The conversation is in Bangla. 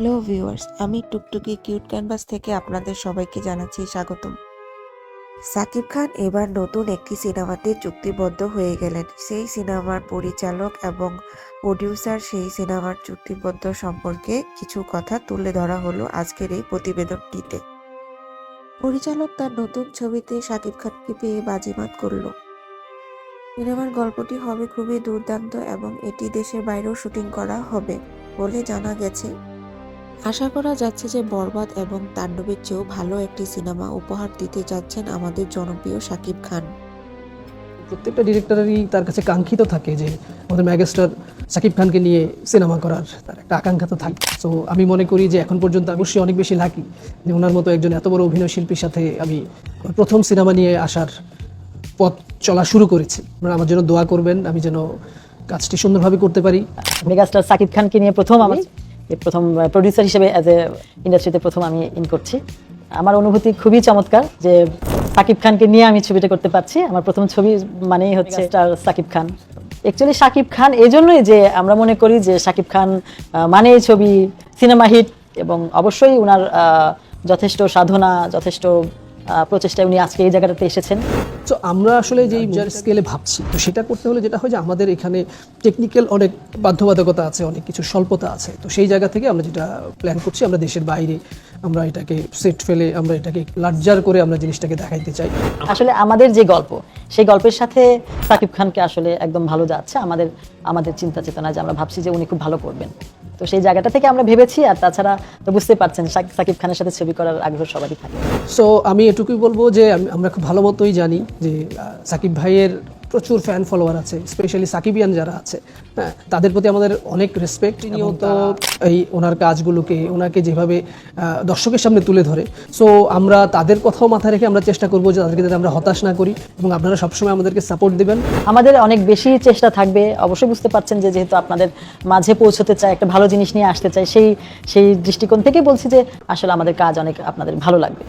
হ্যালো ভিউয়ার্স, আমি টুকটুকি কিউট ক্যানভাস থেকে আপনাদের সবাইকে জানাচ্ছি স্বাগতম। সাকিব খান এবার নতুন একটি সিনেমাতে চুক্তিবদ্ধ হয়ে গেলেন। সেই সিনেমার পরিচালক এবং প্রডিউসার সেই সিনেমার চুক্তিবদ্ধ সম্পর্কে কিছু কথা তুলে ধরা হলো আজকের এই প্রতিবেদনটিতে। পরিচালক তার নতুন ছবিতে সাকিব খানকে পেয়ে বাজিমাত করল। সিনেমার গল্পটি হবে খুবই দুর্দান্ত এবং এটি দেশের বাইরেও শুটিং করা হবে বলে জানা গেছে। আশা করা যাচ্ছে যে বরবাদ এবং তাণ্ডবের চেয়েও ভালো একটি সিনেমা উপহার দিতে যাচ্ছেন আমাদের জনপ্রিয় শাকিব খান। প্রত্যেকটা ডিরেক্টরেরই তার কাছে কাঙ্ক্ষিত থাকে যে আমাদের ম্যাগাস্টার সাকিব খানকে নিয়ে সিনেমা করার তার একটা আকাঙ্ক্ষা তো থাকে। তো আমি মনে করি যে এখন পর্যন্ত অবশ্যই অনেক বেশি লাকি যে ওনার মতো একজন এত বড় অভিনয় শিল্পীর সাথে আমি প্রথম সিনেমা নিয়ে আসার পথ চলা শুরু করেছি। আপনারা আমার জন্য দোয়া করবেন আমি যেন কাজটি সুন্দরভাবে করতে পারি। মেগাস্টার সাকিব খানকে নিয়ে প্রথম আমি এই প্রথম প্রডিউসার হিসেবে অ্যাজ এ ইন্ডাস্ট্রিতে প্রথম আমি ইন করছি। আমার অনুভূতি খুবই চমৎকার যে সাকিব খানকে নিয়ে আমি ছবিটা করতে পারছি। আমার প্রথম ছবি মানেই হচ্ছে স্টার সাকিব খান। অ্যাকচুয়ালি সাকিব খান এই জন্যই যে আমরা মনে করি যে সাকিব খান মানেই ছবি সিনেমা হিট এবং অবশ্যই ওনার যথেষ্ট সাধনা যথেষ্ট প্রচেষ্টায় উনি আজকে এই জায়গাটাতে এসেছেন। তো আমরা আসলে যে যার স্কেলে ভাবছি তো সেটা করতে হলে যেটা হয় যে আমাদের এখানে টেকনিক্যাল অনেক বাধ্যবাধকতা আছে অনেক কিছু স্বল্পতা আছে। তো সেই জায়গা থেকে আমরা যেটা প্ল্যান করছি আমরা দেশের বাইরে আমরা এটাকে সেট ফেলে আমরা এটাকে লার্জার করে আমরা জিনিসটাকে দেখাইতে চাই। আসলে আমাদের যে গল্প সেই গল্পের সাথে সাকিব খানকে আসলে একদম ভালো যাচ্ছে। আমাদের আমাদের চিন্তা চেতনা যে আমরা ভাবছি যে উনি খুব ভালো করবেন। তো সেই জায়গাটা থেকে আমরা ভেবেছি, আর তাছাড়া তো বুঝতে পারছেন সাকিব খানের সাথে ছবি করার আগ্রহ সবারই থাকে। সো আমি এটুকুই বলব যে, আমি- আমরা খুব ভালো মতোই জানি যে সাকিব ভাইয়ের প্রচুর ফ্যান ফলোয়ার আছে স্পেশালি সাকিবিয়ান যারা আছে। হ্যাঁ তাদের প্রতি আমাদের অনেক রেসপেক্ট নিয়ত এই ওনার কাজগুলোকে ওনাকে যেভাবে দর্শকের সামনে তুলে ধরে। সো আমরা তাদের কথাও মাথায় রেখে আমরা চেষ্টা করব যে তাদেরকে যাতে আমরা হতাশ না করি এবং আপনারা সবসময় আমাদেরকে সাপোর্ট দিবেন। আমাদের অনেক বেশি চেষ্টা থাকবে। অবশ্যই বুঝতে পারছেন যে যেহেতু আপনাদের মাঝে পৌঁছতে চাই একটা ভালো জিনিস নিয়ে আসতে চাই সেই সেই দৃষ্টিকোণ থেকে বলছি যে আসলে আমাদের কাজ অনেক আপনাদের ভালো লাগবে।